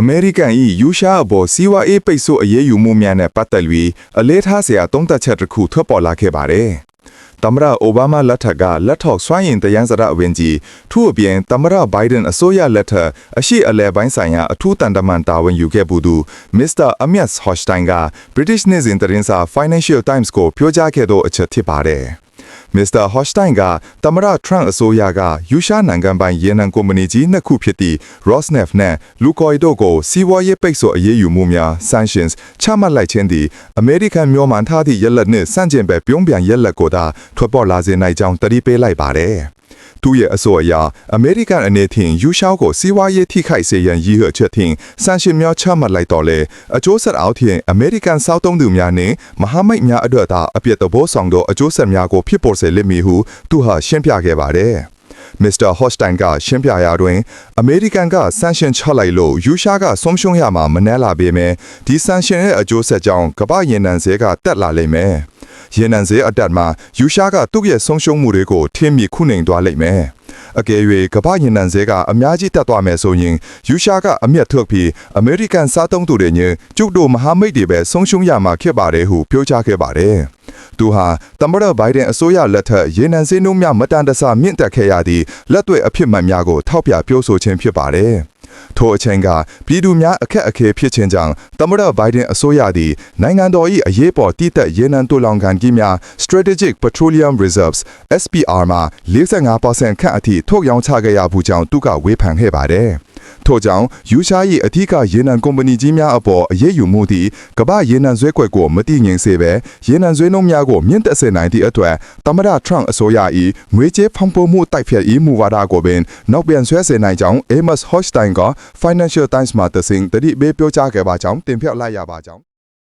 အမေရိကန်၏ယူရှားအပေါ်စီးပွားရေးပိတ်ဆို့အရေးယူမှုများနဲ့ပတ်သက်ပြီးအလေးထားစရာသုံးသပ်ချက်တစ်ခုထွက်ပေါ်လာခဲ့ပါတယ်။သမ္မတအိုဘားမားလက်ထက်ကလက်ထောက်စွမ်းရင်တယန်းစရအဝင်ကြီးထို့အပြင်သမ္မတဘိုင်ဒန်အစိုးရလက်ထက်အရှိအလဲပိုင်းဆိုင်ရာအထူးတန်တမန်တာဝန်ယူခဲ့ပူသူမစ္စတာအမတ်ဟော့စတိုင်က British နေစဉ်သတင်းစာ Financial Times ကိုပြောကြားခဲ့သောအချက်ဖြစ်ပါတယ်။ မစ္စတာဟော့စတိုင်ကသမ္မတထရန့်အစိုးရကယူရှားနိုင်ငံပိုင်ရေနံကုမ္ပဏီကြီးနှစ်ခုဖြစ်သည့် Rosneft နဲ့ Lukoil တို့ကိုစီးပွားရေးပိတ်ဆို့အရေးယူမှုများ sanctions ချမှတ်လိုက်ခြင်းသည်အမေရိကန်မျိုးမှန်ထားသည့်ရက်လက်နှင့်စန့်ကျင်ဘက်ပြုံးပြန်ရက်လက်ကိုသာထွက်ပေါ်လာစေနိုင်ကြောင်းတတိပေးလိုက်ပါတယ်။ သူရဲ့အဆိုအရအမေရိကန်အနေဖြင့်ယူရှောင်းကိုစီးပွားရေးထိခိုက်စေရန်ရည်ရွယ်ချက်ဖြင့်ဆန်ရှင်များချမှတ်လိုက်တော့လေအကျိုးဆက်အောက်ဖြင့်အမေရိကန်စောက်သုံးသူများနှင့်မဟာမိတ်များအတွက်သာအပြစ်သဘောဆောင်သောအကျိုးဆက်များကိုဖြစ်ပေါ်စေလိမ့်မည်ဟုသူဟာရှင်းပြခဲ့ပါတယ်။မစ္စတာဟော့စတိုင်ကရှင်းပြရာတွင်အမေရိကန်ကဆန်ရှင်ချလိုက်လို့ယူရှားကဆုံးရှုံးရမှာမနှဲလာပေမဲ့ဒီဆန်ရှင်ရဲ့အကျိုးဆက်ကြောင့်ကမ္ဘာရင်နံဈေးကတက်လာလိမ့်မယ်။ ရင်နံဈေးအတက်မှာယူရှားကသူ့ရဲ့ဆုံးရှုံးမှုတွေကိုထင်းမိခုနိုင်သွားလိမ့်မယ်။ အကယ်၍ကမ္ဘာရင်နံဈေးကအများကြီးတက်သွားမယ်ဆိုရင်ယူရှားကအမျက်ထုတ်ပြီးအမေရိကန်စားသုံးသူတွေညကျုပ်တို့မဟာမိတ်တွေပဲဆုံးရှုံးရမှာဖြစ်ပါတယ်ဟုပြောကြားခဲ့ပါတယ်။သူဟာသမ္မတဘိုင်ဒန်အစိုးရလက်ထက်ရေနံစင်းနှုန်းများမတန်တဆမြင့်တက်ခဲ့ရသည့်လက်တွေ့အဖြစ်မှန်များကိုထောက်ပြပြောဆိုခြင်းဖြစ်ပါတယ်။ထိုအချိန်ကပြည်သူများအခက်အခဲဖြစ်ခြင်းကြောင့်သမ္မတဘိုင်ဒန်အစိုးရသည်နိုင်ငံတော်၏အရေးပေါ်တည်သက်ရေနံတူလောင်ကန်ကြီးများ Strategic Petroleum Reserves SPR မှာ45%ခန့်အထိထုတ်ရောင်းချခဲ့ရဘူးကြောင်းသူကဝေဖန်ခဲ့ပါတယ်။ထို့ကြောင့်ယူရှား၏အထူးကရေနံကုမ္ပဏီကြီးများအပေါ်အရေးယူမှုသည့်ကမ္ဘာရေနံဆွဲကွက်ကိုမတည်ငြိမ်စေဘဲရေနံဆွဲနှုန်းများကိုမြင့်တက်စေနိုင်သည့်အတွက်သမ္မတထရန့်အစိုးရ၏ငွေကြေးဖောင်းပွမှုတိုက်ဖျက်ရေးမူဝါဒကိုပင်နောက်ပြန်ဆွဲစေနိုင်ကြောင်း Amos Hochstein က Financial Times မှာသစင်တတိပေးပြောကြားခဲ့ပါကြောင်းတင်ပြလိုက်ရပါကြောင်း